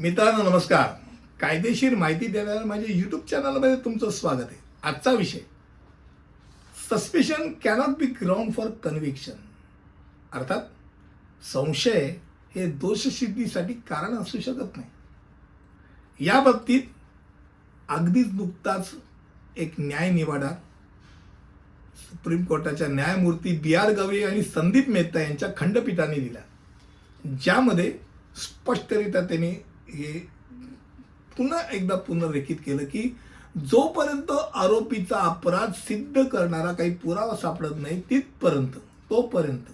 मित्रांनो नमस्कार. कायदेशीर माहिती देणाऱ्या माझ्या युट्यूब चॅनलमध्ये तुमचं स्वागत आहे. आजचा विषय. Suspicion cannot be ground for conviction अर्थात संशय हे दोषसिद्धीसाठी कारण असू शकत नाही. या बाबतीत अगदीच नुकताच एक न्याय निवाडा सुप्रीम कोर्टाच्या न्यायमूर्ती बी आर गवई आणि संदीप मेहता यांच्या खंडपीठाने दिला. ज्यामध्ये स्पष्टरित्या त्यांनी हे पुन्हा एकदा पुनर्रेखित केलं की जोपर्यंत आरोपीचा अपराध सिद्ध करणारा काही पुरावा सापडत नाही तिथपर्यंत तोपर्यंत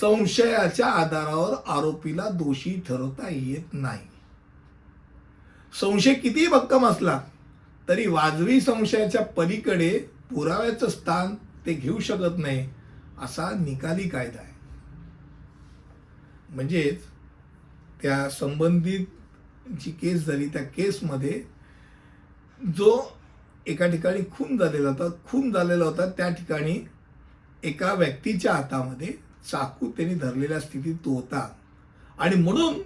संशयाच्या आधारावर आरोपीला दोषी ठरवता येत नाही. संशय किती भक्कम असला तरी वाजवी संशयाच्या पलीकडे पुराव्याचं स्थान ते घेऊ शकत नाही असा निकाली कायदा आहे. म्हणजेच त्या संबंधित जी केस झाली त्या केसमध्ये जो एका ठिकाणी खून झालेला होता खून झालेला होता त्या ठिकाणी एका व्यक्तीच्या हातामध्ये चाकू त्यांनी धरलेल्या स्थितीत तो होता. आणि म्हणून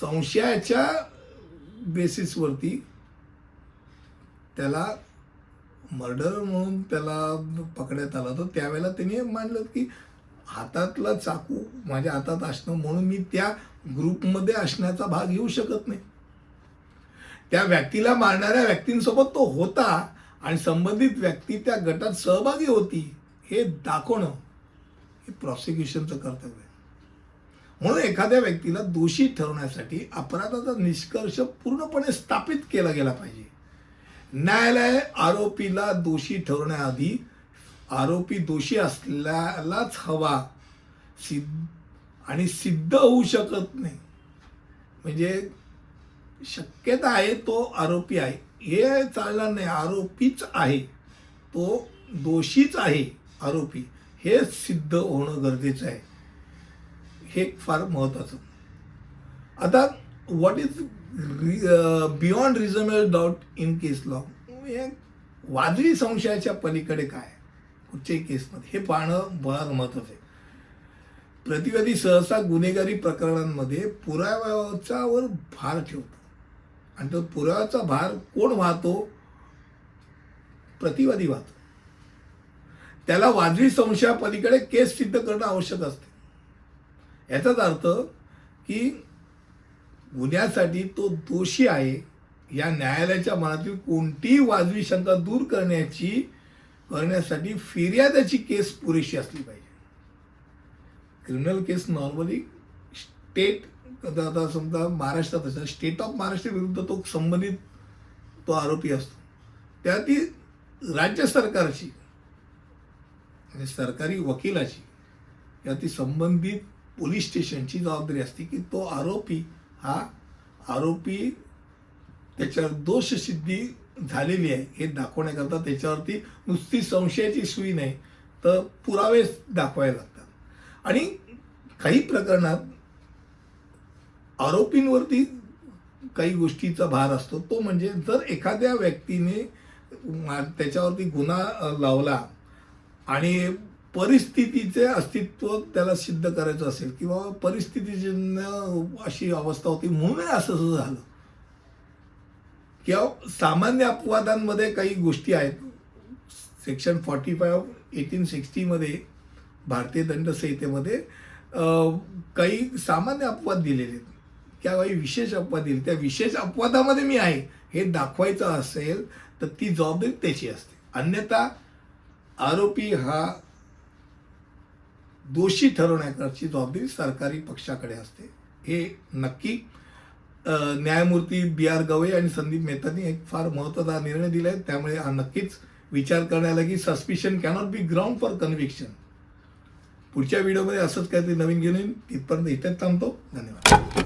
संशयाच्या बेसिसवरती त्याला मर्डर म्हणून त्याला पकडण्यात आला होता. त्यावेळेला त्यांनी मानलं की हातातला चाकू माझ्या हातात असणं म्हणून मी त्या ग्रुपमध्ये असण्याचा भाग घेऊ शकत नाही. त्या व्यक्तीला मारणाऱ्या व्यक्तींसोबत तो होता आणि संबंधित व्यक्ती त्या गटात सहभागी होती हे दाखवणं हे प्रॉसिक्युशनचं कर्तव्य आहे. म्हणून एखाद्या व्यक्तीला दोषी ठरवण्यासाठी अपराधाचा निष्कर्ष पूर्णपणे स्थापित केला गेला पाहिजे. न्यायालय आरोपीला दोषी ठरवण्याआधी आरोपी दोषी असल्यालाच हवा सिद्ध आणि सिद्ध होऊ शकत नाही. म्हणजे शक्यता आहे तो आरोपी आहे. हे चालणार नाही. आरोपीच आहे. तो दोषीच आहे आरोपी. हे सिद्ध होणं गरजेचं आहे. हे फार महत्त्वाचं आता what is beyond reasonable doubt in case law वाजवी संशयाच्या पलीकडे काय? कुठच्याही केसमध्ये हे पाहणं फार महत्त्वाचं आहे. प्रतिवादी सहसा गुन्हेगारी प्रकरणांमध्ये पुराव्याच्यावर भार ठेवतो. आणि तो पुराव्याचा भार कोण वाहतो? प्रतिवादी वाहतो. त्याला वाजवी संशयापलीकडे केस सिद्ध करणं आवश्यक असते. याचाच अर्थ की गुन्ह्यासाठी तो दोषी आहे या न्यायालयाच्या मनातील कोणतीही वाजवी शंका दूर करण्याची करण्यासाठी फिर्यादाची केस पुरेशी असली पाहिजे. क्रिमिनल केस नॉर्मली स्टेट आता समजा महाराष्ट्रात असेल स्टेट ऑफ महाराष्ट्र विरुद्ध तो संबंधित तो आरोपी असतो. त्या ती राज्य सरकारची आणि सरकारी वकिलाची या ती संबंधित पोलीस स्टेशनची जबाबदारी असते की तो आरोपी हा आरोपी त्याच्यावर दोषसिद्धी झालेली आहे हे दाखवण्याकरता त्याच्यावरती नुसती संशयाची सुई नाही तर पुरावे दाखवायला लागतात. आणि काही प्रकरणात आरोपींवरती काही गोष्टीचा भार असतो. तो म्हणजे जर एखाद्या व्यक्तीने त्याच्यावरती गुन्हा लावला आणि परिस्थितीचे अस्तित्व त्याला सिद्ध करायचं असेल किंवा परिस्थितीजन्य अशी अवस्था होती म्हणून असं असं झालं. किंवा सामान्य अपवादांमध्ये काही गोष्टी आहेत. सेक्शन फॉर्टी फाईव्ह एटीन सिक्स्टीमध्ये भारतीय दंड संहितेमध्ये काही सामान्य अपवाद दिलेले आहेत. किंवा काही विशेष अपवाद दिले त्या विशेष अपवादामध्ये मी आहे. हे दाखवायचं असेल तर ती जबाबदारी त्याची असते. अन्यथा आरोपी हा दोषी ठरवण्याची जबाबदारी सरकारी पक्षाकडे असते. हे नक्की न्यायमूर्ती बी आर गवई आणि संदीप मेहतांनी एक फार महत्त्वाचा निर्णय दिला आहे त्यामुळे हा नक्कीच विचार करण्याला की suspicion cannot be ground for conviction पुढच्या व्हिडिओमध्ये असंच काहीतरी नवीन घेऊन येईन. तिथपर्यंत इथेच थांबतो. धन्यवाद.